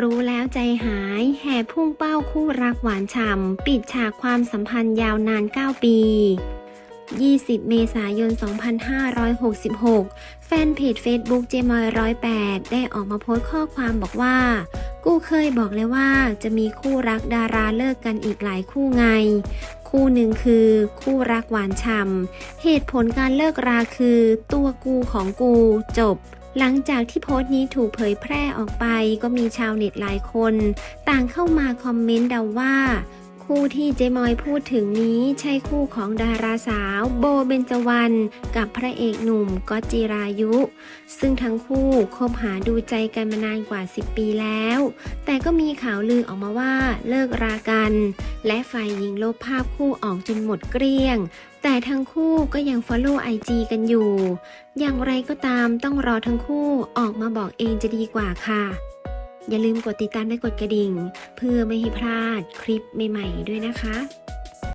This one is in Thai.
รู้แล้วใจหายแห่พุ่งเป้าคู่รักหวานฉ่ำ ปิดฉากความสัมพันธ์ยาวนาน 9 ปี 20 เมษายน 2566 แฟนเพจ Facebook เจมอย108 ได้ออกมาโพสต์ข้อความบอกว่า กูเคยบอกเลยว่าจะมีคู่รักดาราเลิกกันอีกหลายคู่ไง คู่หนึ่งคือ คู่รักหวานฉ่ำเหตุผลการเลิกราคือ ตัวกูของกูจบหลังจากที่โพสต์นี้ถูกเผยแพร่ออกไปก็มีชาวเน็ตหลายคน ต่างเข้ามาคอมเมนต์เดาว่า คู่ที่เจมอยพูดถึงนี้ใช่คู่ของดาราสาวโบเบนจวรรณกับพระเอกหนุ่มก๊อตจิรายุ ซึ่งทั้งคู่คบหาดูใจกันมานานกว่า 10 ปีแล้ว แต่ก็มีข่าวลือออกมาว่าเลิกรากัน และฝ่ายหญิงลบภาพคู่ออกจนหมดเกลี้ยงแต่ทั้งคู่ก็ยัง follow IG กันอยู่ อย่างไรก็ตามต้องรอทั้งคู่ออกมาบอกเองจะดีกว่าค่ะ อย่าลืมกดติดตามและกดกระดิ่ง เพื่อไม่ให้พลาดคลิปใหม่ ๆ ด้วยนะคะ